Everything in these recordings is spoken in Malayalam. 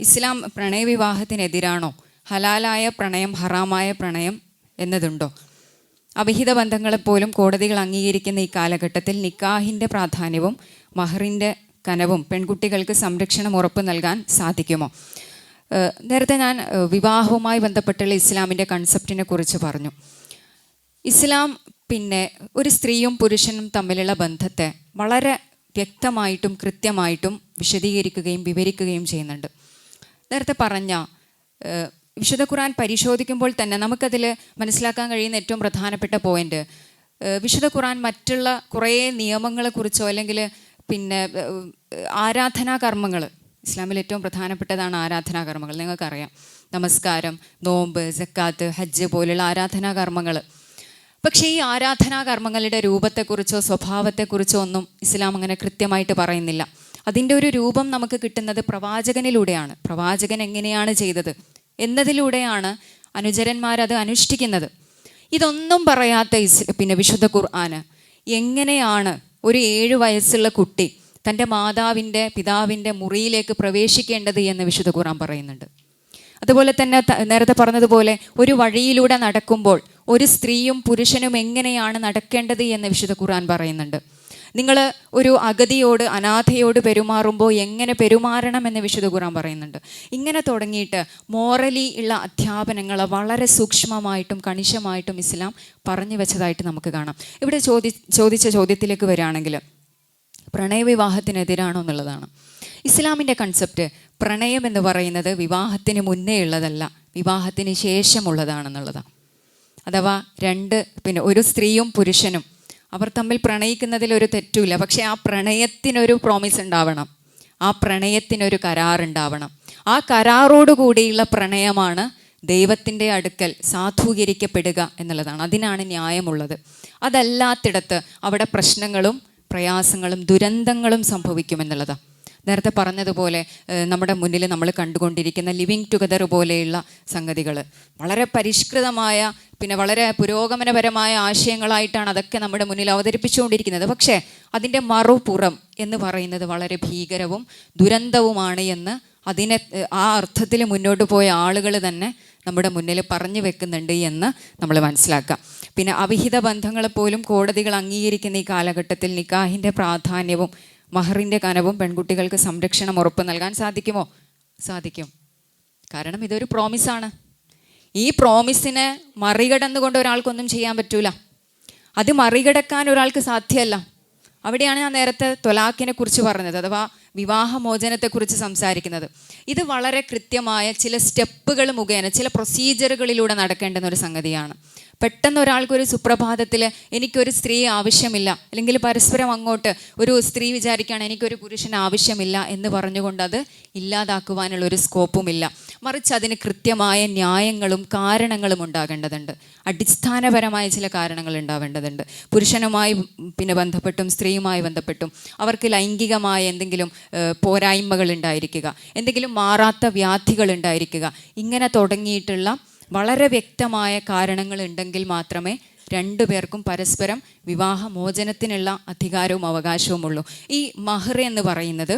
ഇസ്ലാം പ്രണയവിവാഹത്തിനെതിരാണോ? ഹലാലായ പ്രണയം ഹറാമായ പ്രണയം എന്നതുണ്ടോ? അവിഹിത ബന്ധങ്ങളെപ്പോലും കോടതികൾ അംഗീകരിക്കുന്ന ഈ കാലഘട്ടത്തിൽ നിക്കാഹിന്റെ പ്രാധാന്യവും മഹറിന്റെ കനവും പെൺകുട്ടികൾക്ക് സംരക്ഷണം ഉറപ്പ് നൽകാൻ സാധിക്കുമോ? നേരത്തെ ഞാൻ വിവാഹവുമായി ബന്ധപ്പെട്ടുള്ള ഇസ്ലാമിന്റെ കൺസെപ്റ്റിനെ കുറിച്ച് പറഞ്ഞു. ഇസ്ലാം പിന്നെ ഒരു സ്ത്രീയും പുരുഷനും തമ്മിലുള്ള ബന്ധത്തെ വളരെ വ്യക്തമായിട്ടും കൃത്യമായിട്ടും വിശദീകരിക്കുകയും വിവരിക്കുകയും ചെയ്യുന്നുണ്ട്. നേരത്തെ പറഞ്ഞ വിശുദ്ധ ഖുർആൻ പരിശോധിക്കുമ്പോൾ തന്നെ നമുക്കതിൽ മനസ്സിലാക്കാൻ കഴിയുന്ന ഏറ്റവും പ്രധാനപ്പെട്ട പോയിന്റ്. വിശുദ്ധ ഖുർആൻ മറ്റുള്ള കുറേ നിയമങ്ങളെക്കുറിച്ചോ അല്ലെങ്കിൽ പിന്നെ ആരാധനാ കർമ്മങ്ങൾ ഇസ്ലാമിൽ ഏറ്റവും പ്രധാനപ്പെട്ടതാണ് ആരാധനാ കർമ്മങ്ങൾ. നിങ്ങൾക്കറിയാം. നമസ്കാരം നോമ്പ് ജക്കാത്ത് ഹജ്ജ് പോലുള്ള ആരാധനാ കർമ്മങ്ങൾ പക്ഷേ ഈ ആരാധനാ കർമ്മങ്ങളുടെ രൂപത്തെക്കുറിച്ചോ സ്വഭാവത്തെക്കുറിച്ചോ ഒന്നും ഇസ്ലാം അങ്ങനെ കൃത്യമായിട്ട് പറയുന്നില്ല. അതിന്റെ ഒരു രൂപം നമുക്ക് കിട്ടുന്നത് പ്രവാചകനിലൂടെയാണ്. പ്രവാചകൻ എങ്ങനെയാണ് ചെയ്തത്? എന്നതിലൂടെയാണ് അനുചരന്മാരത് അനുഷ്ഠിക്കുന്നത്. ഇതൊന്നും പറയാത്ത ഇസ് പിന്നെ വിശുദ്ധ ഖുർആന് എങ്ങനെയാണ് ഒരു ഏഴു വയസ്സുള്ള കുട്ടി തന്റെ മാതാവിന്റെ പിതാവിന്റെ മുറിയിലേക്ക് പ്രവേശിക്കേണ്ടത് എന്ന് വിശുദ്ധ ഖുർആൻ പറയുന്നുണ്ട്. അതുപോലെ തന്നെ നേരത്തെ പറഞ്ഞതുപോലെ ഒരു വഴിയിലൂടെ നടക്കുമ്പോൾ ഒരു സ്ത്രീയും പുരുഷനും എങ്ങനെയാണ് നടക്കേണ്ടത് എന്ന് വിശുദ്ധ ഖുർആൻ പറയുന്നുണ്ട്. നിങ്ങൾ ഒരു അഗതിയോട് അനാഥയോട് പെരുമാറുമ്പോൾ എങ്ങനെ പെരുമാറണമെന്ന് വിശുദ്ധ ഖുറാൻ പറയുന്നുണ്ട്. ഇങ്ങനെ തുടങ്ങിയിട്ട് മോറലി ഉള്ള അധ്യാപനങ്ങൾ വളരെ സൂക്ഷ്മമായിട്ടും കണിശമായിട്ടും ഇസ്ലാം പറഞ്ഞു വെച്ചതായിട്ട് നമുക്ക് കാണാം. ഇവിടെ ചോദി ചോദിച്ച ചോദ്യത്തിലേക്ക് വരികയാണെങ്കിൽ പ്രണയവിവാഹത്തിനെതിരാണോ എന്നുള്ളതാണ്. ഇസ്ലാമിന്റെ കൺസെപ്റ്റ് പ്രണയം എന്ന് പറയുന്നത് വിവാഹത്തിന് മുന്നേ ഉള്ളതല്ല വിവാഹത്തിന് ശേഷമുള്ളതാണെന്നുള്ളതാണ്. അഥവാ രണ്ട് പിന്നെ ഒരു സ്ത്രീയും പുരുഷനും അവർ തമ്മിൽ പ്രണയിക്കുന്നതിൽ ഒരു തെറ്റുമില്ല. പക്ഷെ ആ പ്രണയത്തിനൊരു പ്രോമിസ് ഉണ്ടാവണം. ആ പ്രണയത്തിനൊരു കരാറുണ്ടാവണം ആ കരാറോടുകൂടിയുള്ള പ്രണയമാണ് ദൈവത്തിന്റെ അടുക്കൽ സാധൂകരിക്കപ്പെടുക എന്നുള്ളതാണ്. അതിനാണ് ന്യായമുള്ളത്. അതല്ലാത്തിടത്ത് അവിടെ പ്രശ്നങ്ങളും പ്രയാസങ്ങളും ദുരന്തങ്ങളും സംഭവിക്കുമെന്നുള്ളതാണ്. നേരത്തെ പറഞ്ഞതുപോലെ നമ്മുടെ മുന്നിൽ നമ്മൾ കണ്ടുകൊണ്ടിരിക്കുന്ന ലിവിങ് ടുഗദർ പോലെയുള്ള സംഗതികൾ വളരെ പരിഷ്കൃതമായ പിന്നെ വളരെ പുരോഗമനപരമായ ആശയങ്ങളായിട്ടാണ് അതൊക്കെ നമ്മുടെ മുന്നിൽ അവതരിപ്പിച്ചുകൊണ്ടിരിക്കുന്നത്. പക്ഷേ അതിന്റെ മറുപുറം എന്ന് പറയുന്നത് വളരെ ഭീകരവും ദുരന്തവുമാണ് എന്ന് അതിനെ ആ അർത്ഥത്തിൽ മുന്നോട്ട് പോയ ആളുകൾ തന്നെ നമ്മുടെ മുന്നിൽ പറഞ്ഞു വെക്കുന്നുണ്ട് എന്ന് നമ്മൾ മനസ്സിലാക്കാം. പിന്നെ അവിഹിത ബന്ധങ്ങളെപ്പോലും കോടതികൾ അംഗീകരിക്കുന്ന ഈ കാലഘട്ടത്തിൽ നിക്കാഹിന്റെ പ്രാധാന്യവും മഹറിന്റെ കനവും പെൺകുട്ടികൾക്ക് സംരക്ഷണം ഉറപ്പ് നൽകാൻ സാധിക്കുമോ? സാധിക്കും. കാരണം ഇതൊരു പ്രോമിസാണ് ഈ പ്രോമിസിനെ മറികടന്നുകൊണ്ട് ഒരാൾക്കൊന്നും ചെയ്യാൻ പറ്റൂല. അത് മറികടക്കാൻ ഒരാൾക്ക് സാധ്യമല്ല അവിടെയാണ് ഞാൻ നേരത്തെ തൊലാഖിനെ കുറിച്ച് പറഞ്ഞത് അഥവാ വിവാഹമോചനത്തെക്കുറിച്ച് സംസാരിക്കുന്നത്. ഇത് വളരെ കൃത്യമായ ചില സ്റ്റെപ്പുകൾ മുഖേന ചില പ്രൊസീജിയറുകളിലൂടെ നടക്കേണ്ടുന്ന ഒരു സംഗതിയാണ്. പെട്ടെന്ന് ഒരാൾക്കൊരു സുപ്രഭാതത്തിൽ എനിക്കൊരു സ്ത്രീ ആവശ്യമില്ല അല്ലെങ്കിൽ പരസ്പരം അങ്ങോട്ട് ഒരു സ്ത്രീ വിചാരിക്കുകയാണ് എനിക്കൊരു പുരുഷൻ ആവശ്യമില്ല എന്ന് പറഞ്ഞുകൊണ്ട് അത് ഇല്ലാതാക്കുവാനുള്ള ഒരു സ്കോപ്പുമില്ല. മറിച്ച് അതിന് കൃത്യമായ ന്യായങ്ങളും കാരണങ്ങളും ഉണ്ടാകേണ്ടതുണ്ട്. അടിസ്ഥാനപരമായ ചില കാരണങ്ങൾ ഉണ്ടാവേണ്ടതുണ്ട്. പുരുഷനുമായി പിന്നെ ബന്ധപ്പെട്ടും സ്ത്രീയുമായി ബന്ധപ്പെട്ടും അവർക്ക് ലൈംഗികമായ എന്തെങ്കിലും പോരായ്മകൾ ഉണ്ടായിരിക്കുക എന്തെങ്കിലും മാറാത്ത വ്യാധികൾ ഉണ്ടായിരിക്കുക ഇങ്ങനെ തുടങ്ങിയിട്ടുള്ള വളരെ വ്യക്തമായ കാരണങ്ങൾ ഉണ്ടെങ്കിൽ മാത്രമേ രണ്ടു പേർക്കും പരസ്പരം വിവാഹമോചനത്തിനുള്ള അധികാരവും അവകാശവും ഉള്ളൂ ഈ മഹർ എന്ന് പറയുന്നത്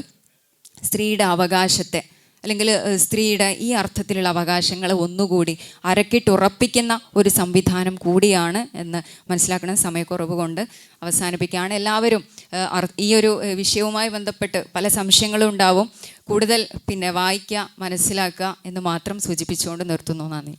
സ്ത്രീയുടെ അവകാശത്തെ അല്ലെങ്കിൽ സ്ത്രീയുടെ ഈ അർത്ഥത്തിലുള്ള അവകാശങ്ങൾ ഒന്നുകൂടി അരക്കിട്ടുറപ്പിക്കുന്ന ഒരു സംവിധാനം കൂടിയാണ് എന്ന് മനസ്സിലാക്കണം സമയക്കുറവ് കൊണ്ട് അവസാനിപ്പിക്കുകയാണ്. എല്ലാവരും ഈ ഒരു വിഷയവുമായി ബന്ധപ്പെട്ട് പല സംശയങ്ങളും ഉണ്ടാവും. കൂടുതൽ പിന്നെ വായിക്കുക മനസ്സിലാക്കുക എന്ന് മാത്രം സൂചിപ്പിച്ചുകൊണ്ട് നിർത്തുന്നു. നന്ദി.